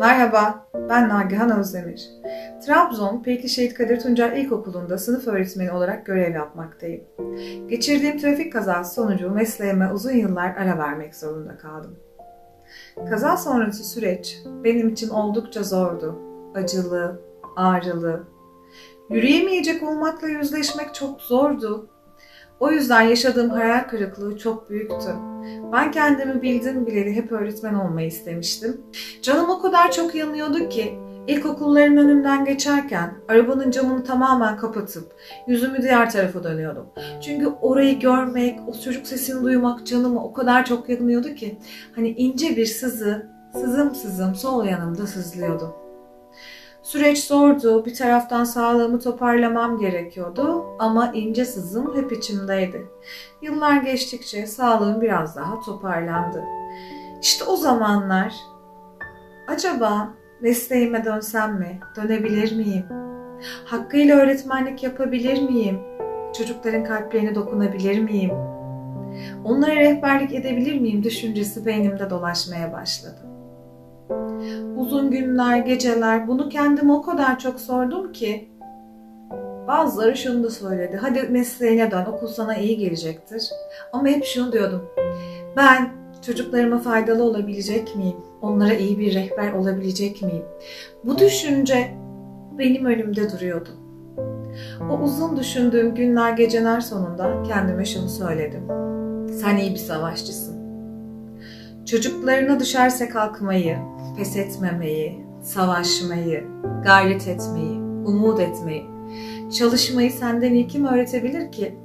Merhaba, ben Nagihan Özdemir. Trabzon Pekli Şehit Kadir Tuncer İlkokulu'nda sınıf öğretmeni olarak görev yapmaktayım. Geçirdiğim trafik kazası sonucu mesleğime uzun yıllar ara vermek zorunda kaldım. Kaza sonrası süreç benim için oldukça zordu. Acılı, ağrılı. Yürüyemeyecek olmakla yüzleşmek çok zordu. O yüzden yaşadığım hayal kırıklığı çok büyüktü. Ben kendimi bildim bileli hep öğretmen olmayı istemiştim. Canım o kadar çok yanıyordu ki ilkokulların önünden geçerken arabanın camını tamamen kapatıp yüzümü diğer tarafa dönüyordum. Çünkü orayı görmek, o çocuk sesini duymak canımı o kadar çok yanıyordu ki hani ince bir sızı sızım sızım sol yanımda sızlıyordu. Süreç zordu. Bir taraftan sağlığımı toparlamam gerekiyordu ama ince sızım hep içimdeydi. Yıllar geçtikçe sağlığım biraz daha toparlandı. İşte o zamanlar acaba mesleğime dönsem mi? Dönebilir miyim? Hakkıyla öğretmenlik yapabilir miyim? Çocukların kalplerine dokunabilir miyim? Onlara rehberlik edebilir miyim düşüncesi beynimde dolaşmaya başladı. Uzun günler, geceler bunu kendime o kadar çok sordum ki bazıları şunu da söyledi. Hadi mesleğine dön, okul sana iyi gelecektir. Ama hep şunu diyordum. Ben çocuklarıma faydalı olabilecek miyim? Onlara iyi bir rehber olabilecek miyim? Bu düşünce benim önümde duruyordu. O uzun düşündüğüm günler geceler sonunda kendime şunu söyledim. Sen iyi bir savaşçısın. Çocuklarına düşerse kalkmayı, pes etmemeyi, savaşmayı, gayret etmeyi, umut etmeyi, çalışmayı senden iyi kim öğretebilir ki?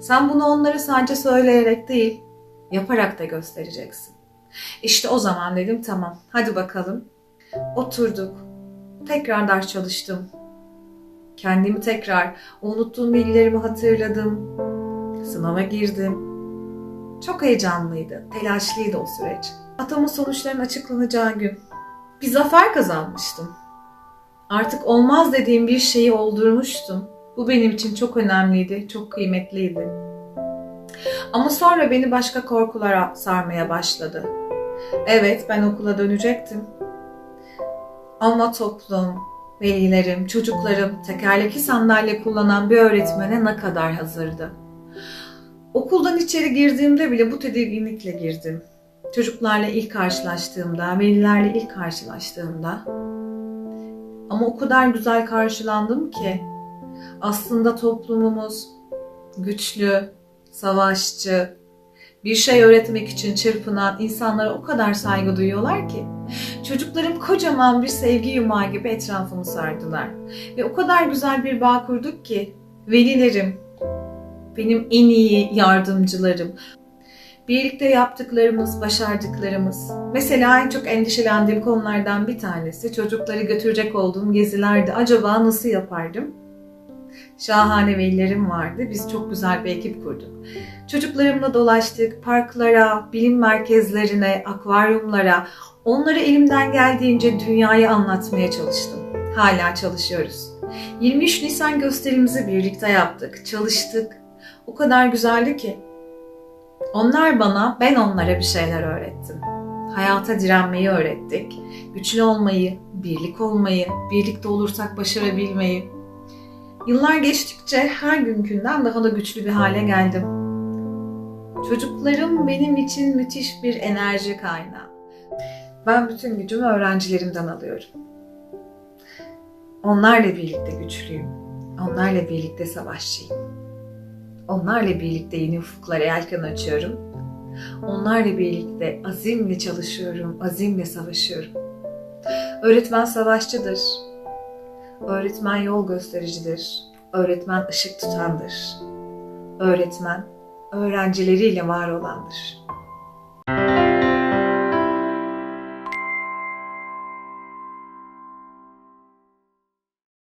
Sen bunu onlara sadece söyleyerek değil, yaparak da göstereceksin. İşte o zaman dedim tamam, hadi bakalım. Oturduk, tekrar ders çalıştım. Kendimi tekrar, unuttuğum bilgilerimi hatırladım. Sınava girdim. Çok heyecanlıydı, telaşlıydı o süreç. Atama sonuçların açıklanacağı gün bir zafer kazanmıştım. Artık olmaz dediğim bir şeyi oldurmuştum. Bu benim için çok önemliydi, çok kıymetliydi. Ama sonra beni başka korkulara sarmaya başladı. Evet, ben okula dönecektim. Ama toplum, velilerim, çocuklarım tekerlekli sandalye kullanan bir öğretmene ne kadar hazırdı. Okuldan içeri girdiğimde bile bu tedirginlikle girdim. Çocuklarla ilk karşılaştığımda, velilerle ilk karşılaştığımda ama o kadar güzel karşılandım ki aslında toplumumuz güçlü, savaşçı, bir şey öğretmek için çırpınan insanlara o kadar saygı duyuyorlar ki çocuklarım kocaman bir sevgi yumağı gibi etrafımı sardılar. Ve o kadar güzel bir bağ kurduk ki velilerim, benim en iyi yardımcılarım, birlikte yaptıklarımız, başardıklarımız. Mesela en çok endişelendiğim konulardan bir tanesi çocukları götürecek olduğum gezilerde acaba nasıl yapardım? Şahane velilerim vardı. Biz çok güzel bir ekip kurduk. Çocuklarımla dolaştık. Parklara, bilim merkezlerine, akvaryumlara. Onları elimden geldiğince dünyayı anlatmaya çalıştım. Hala çalışıyoruz. 23 Nisan gösterimizi birlikte yaptık, çalıştık. O kadar güzeldi ki onlar bana, ben onlara bir şeyler öğrettim. Hayata direnmeyi öğrettik. Güçlü olmayı, birlik olmayı, birlikte olursak başarabilmeyi. Yıllar geçtikçe her günkünden daha da güçlü bir hale geldim. Çocuklarım benim için müthiş bir enerji kaynağı. Ben bütün gücümü öğrencilerimden alıyorum. Onlarla birlikte güçlüyüm. Onlarla birlikte savaşçıyım. Onlarla birlikte yeni ufuklara yelken açıyorum. Onlarla birlikte azimle çalışıyorum, azimle savaşıyorum. Öğretmen savaşçıdır. Öğretmen yol göstericidir. Öğretmen ışık tutandır. Öğretmen öğrencileriyle var olandır.